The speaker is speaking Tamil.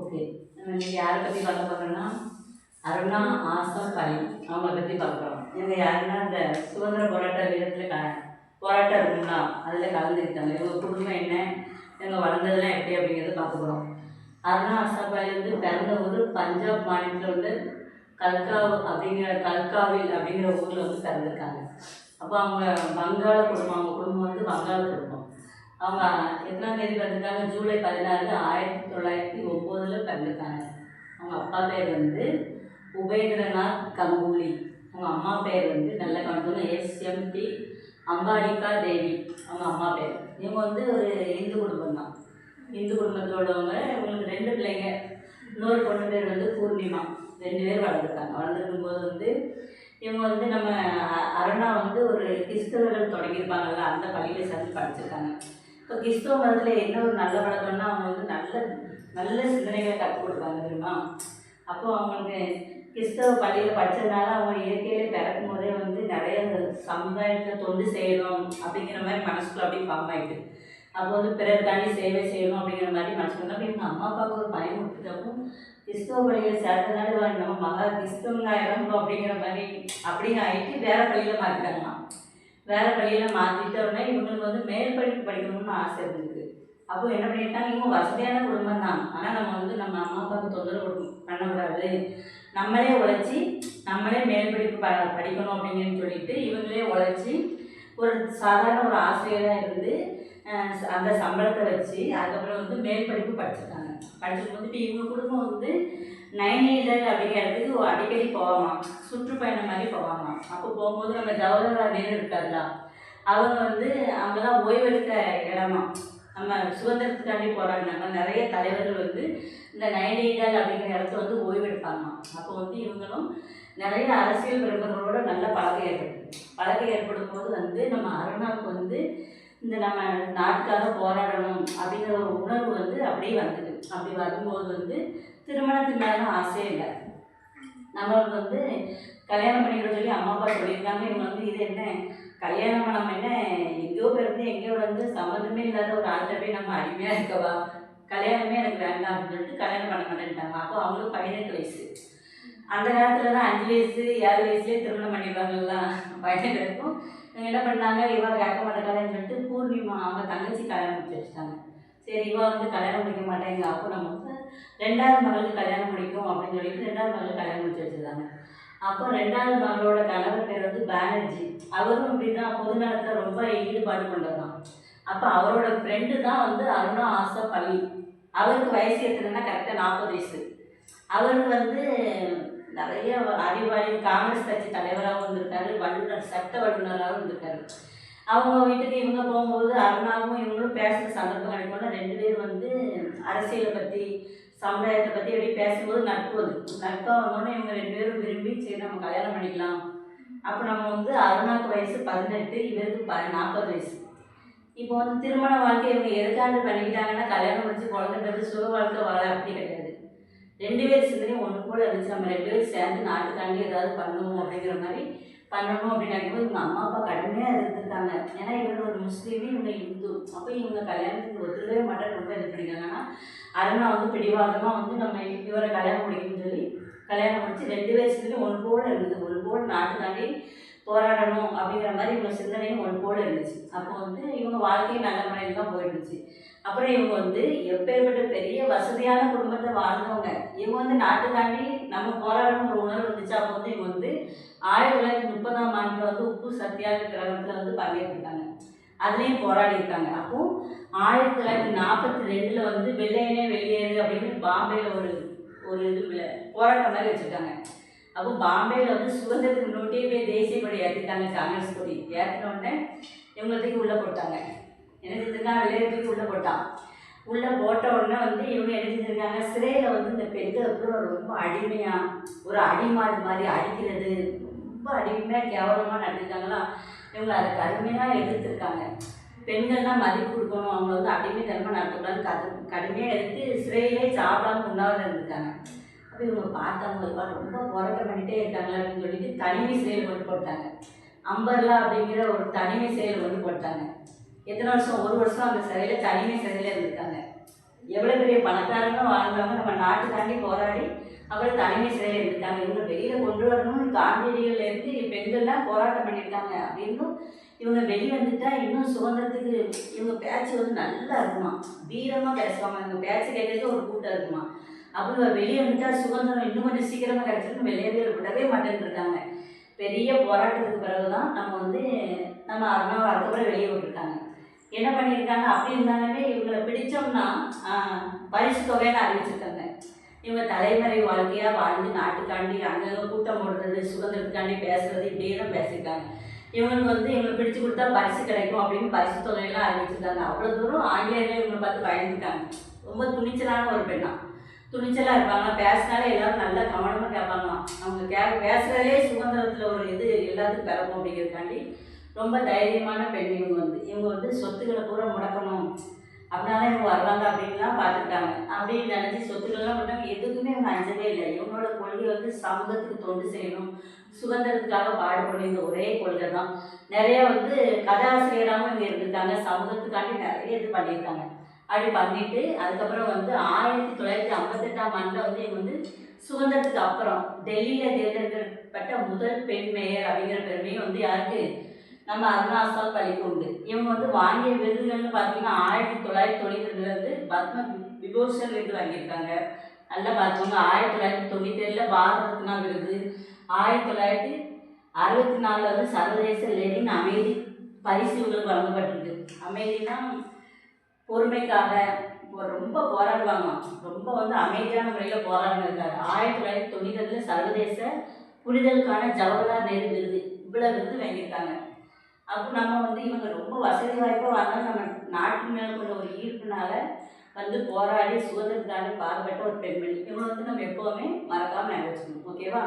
ஓகே நம்ம இன்னைக்கு யாரை பற்றி பார்க்க போகிறோன்னா அருணா ஆசம் பழனி அவங்கள பற்றி பார்க்குறோம் இவங்க யாருன்னா இந்த சுதந்திர போராட்ட வீரத்தில் க போராட்டம் இருக்குங்களா அதில் கலந்துக்கிட்டாங்க. இவங்க குடும்பம் என்ன? இவங்க வளர்ந்ததெல்லாம் எப்படி அப்படிங்கிறத பார்க்க போகிறோம் அருணா ஆசா பழனி வந்து பிறந்த ஊர் பஞ்சாப் மாநிலத்தில் வந்து கல்கா அப்படிங்கிற கல்காவில் அப்படிங்கிற ஊரில் வந்து பிறந்திருக்காங்க. அப்போ அவங்க வங்காள குடும்பம் அவங்க குடும்பம் வந்து வங்காள குடும்பம். அவங்க எத்தனாம் தேதி பிறந்திருக்காங்க ஜூலை பதினாறு ஆயிரத்தி தொள்ளாயிரத்தி ஒம்போதில் பிறந்திருக்காங்க அவங்க அப்பா பேர் வந்து உபேந்திரநாத் கங்குலி. அவங்க அம்மா பேர் வந்து நல்ல கவனிக்கணும் எஸ்எம்டி அம்பாலிகா தேவி. அவங்க அம்மா பேர். இவங்க வந்து ஒரு இந்து குடும்பம் தான் இந்து குடும்பத்தில் உள்ளவங்க இவங்களுக்கு ரெண்டு பிள்ளைங்க. இன்னொரு பொண்ணு பேர் வந்து பூர்ணிமா. ரெண்டு பேர் வளர்ந்துருக்காங்க. வளர்ந்துருக்கும் போது வந்து இவங்க வந்து நம்ம அ- அருணா வந்து ஒரு கிறிஸ்தவர்கள் தொடங்கியிருப்பாங்கல்ல அந்த பள்ளியில் சேர்ந்து படிச்சிருக்காங்க. இப்போ கிறிஸ்துவ மதத்தில் என்ன ஒரு நல்ல பழக்கம்னா அவங்க வந்து நல்ல நல்ல சிந்தனைகளை கற்றுக் கொடுப்பாங்க தெரியுமா? அப்போ அவங்களுக்கு கிறிஸ்தவ பள்ளியில் படித்ததுனால அவங்க இயற்கையிலே பிறக்கும் போதே வந்து நிறைய சமுதாயத்தில் தொண்டு செய்யணும் அப்படிங்கிற மாதிரி மனசுக்குள்ள அப்படியே ஃபார்ம் ஆகிட்டு அப்போ வந்து பிறருக்காண்டி சேவை செய்யணும் அப்படிங்கிற மாதிரி மனசுக்குள்ள அப்போ எங்கள் அம்மா அப்பாவுக்கு ஒரு பயம் விட்டுட்டப்போ கிறிஸ்தவ பள்ளியில் சேர்த்தனால நம்ம மகா கிறிஸ்தவங்க இறங்கும் அப்படிங்கிற மாதிரி அப்படின்னு ஆகிட்டு வேற பள்ளியில் மாற்றிட்டாங்களாம் வேற பள்ளியில் மாற்றிட்ட உடனே இவங்களுக்கு வந்து மேல் படிப்பு படிக்கணும்னு ஆசை இருந்தது அப்போ என்ன பண்ணிட்டாங்க? இவங்க வசதியான குடும்பம் தான். ஆனால் நம்ம வந்து நம்ம அம்மா அப்பாவுக்கு தொந்தரவு கொடுக்க- பண்ணக்கூடாது. நம்மளே உழைச்சி நம்மளே மேல் படிப்பு ப படிக்கணும் அப்படின்னு சொல்லிட்டு இவங்களே உழைச்சி ஒரு சாதாரண ஒரு ஆசிரியராக இருந்து ச- அந்த சம்பளத்தை வச்சு அதுக்கப்புறம் வந்து மேல் படிப்பு படிச்சிருக்காங்க. படிச்சுட்டு வந்து இப்போ இவங்க குடும்பம் வந்து நயனீதர் அப்படிங்கிற இடத்துக்கு அடிக்கடி போவாமாம் சுற்றுப்பயணம் மாதிரி போவாமாம் அப்போ போகும்போது நம்ம ஜவஹர்லால் நேரு இருக்காருல்ல அவங்க வந்து அங்கெல்லாம் ஓய்வெடுக்க இடமா? நம்ம சுதந்திரத்துக்காண்டி போராடினாங்க நிறைய தலைவர்கள் வந்து இந்த நைனீதல் அப்படிங்கிற இடத்துல வந்து ஓய்வெடுப்பாங்களாம். அப்போ வந்து இவங்களும் நிறைய அரசியல் பிரமுகர்களோட நல்ல பழக்கம் ஏற்படுது. பழக்கம் ஏற்படும் போது வந்து நம்ம அருணாவுக்கு வந்து இந்த நம்ம நாட்டுக்காக போராடணும் அப்படி வந்தது. அப்படி வரும்போது வந்து திருமணத்தின் மேலும் ஆசையே இல்லை. நம்மளுக்கு வந்து கல்யாணம் பண்ணிக்கிட சொல்லி அம்மா அப்பா சொல்லியிருக்காங்க. இவங்க வந்து இது என்ன? கல்யாணம் நம்ம என்ன? எங்கேயோ பிறந்து எங்கேயோ வந்து சம்மந்தமே இல்லாத ஒரு ஆள்கிட்ட போய் நம்ம அடிமையாக இருக்கவா? கல்யாணமே எனக்கு வேண்டாம் அப்படின்னு சொல்லிட்டு கல்யாணம் பண்ண மாட்டேன்ட்டாங்க. அப்போ அவங்களுக்கு பதினெட்டு வயசு. அந்த நேரத்தில் தான் அஞ்சு வயசு ஏழு வயசுலேயே திருமணம் பண்ணிடுவாங்கலாம். பையனுக்கும் இவங்க என்ன பண்ணாங்க? இவ கேட்க மாட்டேங்கிறான்னு சொல்லிட்டு பூர்ணிமா அவங்க தங்கச்சி கல்யாணம் முடிச்சு வச்சுட்டாங்க. சரி இவ வந்து கல்யாணம் முடிக்க மாட்டேங்க அப்போ நம்ம வந்து ரெண்டாவது மகளுக்கு கல்யாணம் முடிக்கும் அப்படின்னு சொல்லிட்டு ரெண்டாவது மகளுக்கு கல்யாணம் முடிச்சு வச்சிருந்தாங்க. அப்போ ரெண்டாவது மகளோட கணவர் பேர் வந்து பானர்ஜி. அவரும் அப்படின்னா பொது நலத்தில் ரொம்ப ஈடுபாடு கொண்டதான் அப்போ அவரோட ஃப்ரெண்டு தான் வந்து அருணா ஆசா பள்ளி அவருக்கு வயசு எத்தனைன்னா கரெக்டாக நாற்பது வயசு. அவர் வந்து நிறைய அறிவாளி காங்கிரஸ் கட்சி தலைவராகவும் இருந்திருக்காரு. வல்லுநர் சட்ட வல்லுநராகவும் இருந்திருக்காரு. அவங்க வீட்டுக்கு இவங்க போகும்போது அருணாவும் இவங்களும் பேசுகிற சந்தர்ப்பம் கிடைக்கும்னா ரெண்டு பேரும் வந்து அரசியலை பற்றி சமுதாயத்தை பற்றி எப்படி பேசும்போது நட்பு அது. நட்பாக வந்தோடனே இவங்க ரெண்டு பேரும் விரும்பி சரி நம்ம கல்யாணம் பண்ணிக்கலாம். அப்போ நம்ம வந்து அருணாக்கு வயசு பதினெட்டு இவருக்கு ப நாற்பது வயசு. இப்போ வந்து திருமண வாழ்க்கை இவங்க எதுக்காண்டு பண்ணிக்கிட்டாங்கன்னா கல்யாணம் முடிச்சு குழந்தை பிறகு சுக வாழ்க்கை வாழ அப்படி கிடையாது. ரெண்டு பேர் சிந்தனையும் ஒன்று கூட இருந்துச்சு. நம்ம ரெண்டு பேரும் சேர்ந்து நாட்டுக்காண்டி ஏதாவது பண்ணுவோம் அப்படிங்கிற மாதிரி பண்ணணும் அப்படின்னு நினைக்கும்போது இவங்க அம்மா அப்பா கடுமையாக இருந்திருக்காங்க ஏன்னா இவங்க ஒரு முஸ்லீம் இவங்க இந்து. அப்போ இவங்க கல்யாணத்துக்கு ஒத்துக்கவே மாட்டேன் ரொம்ப இது பண்ணிக்காங்கன்னா ஆனால் அருணா வந்து பிடிவாதமாக வந்து நம்ம இவரை கல்யாணம் முடிக்கணும்னு சொல்லி கல்யாணம் முடிச்சு ரெண்டு வயசுலேயும் ஒன்று போல இருந்தது. ஒன்று போல நாட்டுக்காண்டி போராடணும் அப்படிங்கிற மாதிரி இவங்க சிந்தனையும் ஒன்று போல இருந்துச்சு. அப்போ வந்து இவங்க வாழ்க்கையும் நல்ல முறையில் தான் போயிருந்துச்சு அப்புறம் இவங்க வந்து எப்பேற்பட்ட பெரிய வசதியான குடும்பத்தை வாழ்ந்தவங்க. இவங்க வந்து நாட்டுக்காண்டி நம்ம போராடணும் உணர்வு இருந்துச்சு அப்போ வந்து இவங்க வந்து ஆயிரத்தி தொள்ளாயிரத்தி முப்பதாம் ஆண்டில் வந்து உப்பு சத்தியாகிரகத்தில் வந்து பங்கேற்றிருக்காங்க. அதுலேயும் போராடி இருக்காங்க அப்போ ஆயிரத்தி தொள்ளாயிரத்தி நாற்பத்தி ரெண்டில் வந்து வெள்ளையனே வெளியேறு அப்படின்னு பாம்பேயில் ஒரு ஒரு இது போராட்டம் மாதிரி வச்சுருக்காங்க. அப்போ பாம்பேயில் வந்து சுதந்திரத்துக்கு முன்னோட்டியே போய் தேசிய கொடி ஏற்றிட்டாங்க காங்கிரஸ் கொடி. ஏற்றின உடனே இவங்க தூக்கி உள்ளே போட்டாங்க. என்ன செஞ்சிருக்காங்க வெளியே தூக்கி உள்ளே போட்டான். உள்ளே போட்ட உடனே வந்து இவங்க என்ன செஞ்சுருக்காங்க? சிறையில் வந்து இந்த பெண்கள் பெண்களுக்கு ரொம்ப அடிமையாக ஒரு அடிமாடு மாதிரி அடிக்கிறது ரொம்ப அடிமையாக கேவலமாக நடந்திருக்காங்களா இவங்க அதை கடுமையாக எதிர்த்துருக்காங்க. பெண்கள்லாம் மதிப்பு கொடுக்கணும். அவங்கள வந்து அடிமை தரமாக நடத்தக்கூடாது. கது கடுமையாக எடுத்து சிறையிலே சாப்பிடாம உண்ணாவிரதம் இருந்திருக்காங்க. அப்போ இவங்க பார்த்தவங்க ரொம்ப போராட்டம் பண்ணிகிட்டே இருக்காங்களா அப்படின்னு சொல்லிட்டு தனிமை செயல் கொண்டு போட்டாங்க. அம்பர்லா அப்படிங்கிற ஒரு தனிமை செயல் கொண்டு போட்டாங்க. எத்தனை வருஷம்? ஒரு வருஷம் அந்த சிறையில் தனிமை சிறையில் இருந்திருக்காங்க எவ்வளோ பெரிய பணக்காரங்க வாழ்ந்தவங்க நம்ம நாட்டுக்காண்டி போராடி அப்புறம் தனிமை சிறையில் இருந்திருக்காங்க இவங்க வெளியில் கொண்டு வரணும்னு காந்தியடிகள்லேருந்து பெண்கள்லாம் போராட்டம் பண்ணியிருக்காங்க அப்படின்னும் இவங்க வெளியே வந்துட்டா இன்னும் சுதந்திரத்துக்கு இவங்க பேச்சு வந்து நல்லா இருக்குமா? வீரமாக பேசுவாங்க. இவங்க பேச்சு கேட்கறதுக்கு ஒரு கூட்டம் இருக்குமா? அப்புறம் வெளியே வந்துட்டா சுதந்திரம் இன்னும் கொஞ்சம் சீக்கிரமாக கிடச்சிருக்கு வெளியவே விடவே மாட்டேன்னு இருக்காங்க பெரிய போராட்டத்துக்கு பிறகு தான் நம்ம வந்து நம்ம அருணாவை அதுக்கப்புறம் வெளியே விட்டுருக்காங்க. என்ன பண்ணியிருக்காங்க? அப்படி இருந்தாலுமே இவங்களை பிடிச்சோம்னா பரிசு தொகைன்னு அறிவிச்சிருக்காங்க. இவங்க தலைமுறை வாழ்க்கையாக வாழ்ந்து நாட்டுக்காண்டி அங்கங்கே கூட்டம் போடுறது சுதந்திரத்துக்காண்டி பேசுறது இப்படியே தான் பேசியிருக்காங்க. இவங்களுக்கு வந்து இவங்களை பிடிச்சு கொடுத்தா பரிசு கிடைக்கும் அப்படின்னு பரிசு தொகையெல்லாம் அறிவிச்சிருக்காங்க. அவ்வளோ தூரம் ஆங்கிலேயர்கள் இவங்களை பார்த்து பயந்துருக்காங்க ரொம்ப துணிச்சலான ஒரு பெண்ணா. துணிச்சலாக இருப்பாங்க பேசினாலே எல்லாரும் நல்லா கவனமாக கேட்பாங்களாம். அவங்க கே பேசுகிறதே சுதந்திரத்தில் ஒரு இது எல்லாத்துக்கும் பிறக்கும் அப்படிங்கிறதுக்காண்டி ரொம்ப தைரியமான பெண் இவங்க வந்து. இவங்க வந்து சொத்துக்களை பூரா முடக்கணும். அப்படின்னா இவங்க வருவாங்க அப்படின்லாம் பார்த்துட்டாங்க அப்படின்னு நினச்சி சொத்துக்கள்லாம் பண்ணாங்க எதுக்குமே இவங்க அஞ்சவே இல்லை. இவங்களோட கொள்கை வந்து சமூகத்துக்கு தொண்டு செய்யணும். சுதந்திரத்துக்காக பாடுபடணும். இந்த ஒரே கொள்கை தான். நிறைய வந்து கதாசிரியராகவும் இங்கே இருந்திருக்காங்க. சமூகத்துக்காண்டி நிறைய இது பண்ணியிருக்காங்க. அப்படி பண்ணிட்டு அதுக்கப்புறம் வந்து ஆயிரத்தி தொள்ளாயிரத்தி ஐம்பத்தெட்டாம் ஆண்டில் வந்து இவங்க வந்து சுதந்திரத்துக்கு அப்புறம் டெல்லியில் தேர்ந்தெடுக்கப்பட்ட முதல் பெண் மேயர் அப்படிங்கிற பெருமையும் வந்து யாருக்கு நம்ம அருணாசல் பள்ளிக்கு உண்டு. இவங்க வந்து வாங்கிய விருதுகள்னு பார்த்தீங்கன்னா ஆயிரத்தி தொள்ளாயிரத்தி தொண்ணூத்தி பத்ம விபூஷன் விருது வாங்கியிருக்காங்க. நல்லா பார்த்தவங்க ஆயிரத்தி தொள்ளாயிரத்தி தொண்ணூத்தேழில் பாரத ரத்னா விருது ஆயிரத்தி தொள்ளாயிரத்தி அறுபத்தி நாலில் வந்து சர்வதேச லெனின் அமைதி பரிசு இவங்களுக்கு வழங்கப்பட்டிருக்கு. அமைதினா பொறுமைக்காக இப்போ ரொம்ப போராடுவாங்க. ரொம்ப வந்து அமைதியான முறையில் போராடினிருக்காரு ஆயிரத்தி தொள்ளாயிரத்தி தொண்ணூத்தி சர்வதேச புரிதலுக்கான ஜவஹர்லால் நேரு விருது இவ்வளோ விருது வாங்கியிருக்காங்க. அப்போ நம்ம வந்து இவங்க ரொம்ப வசதி வாய்ப்பாக வாழ்ந்தாலும் நம்ம நாட்டு மேலே கொண்ட ஒரு ஈர்ப்புனால வந்து போராடி சுதந்திரத்துக்காக பாடுபட்ட ஒரு பெண்மணி. இவங்க வந்து நம்ம எப்போவுமே மறக்காமல் நினைச்சிக்கணும். ஓகேவா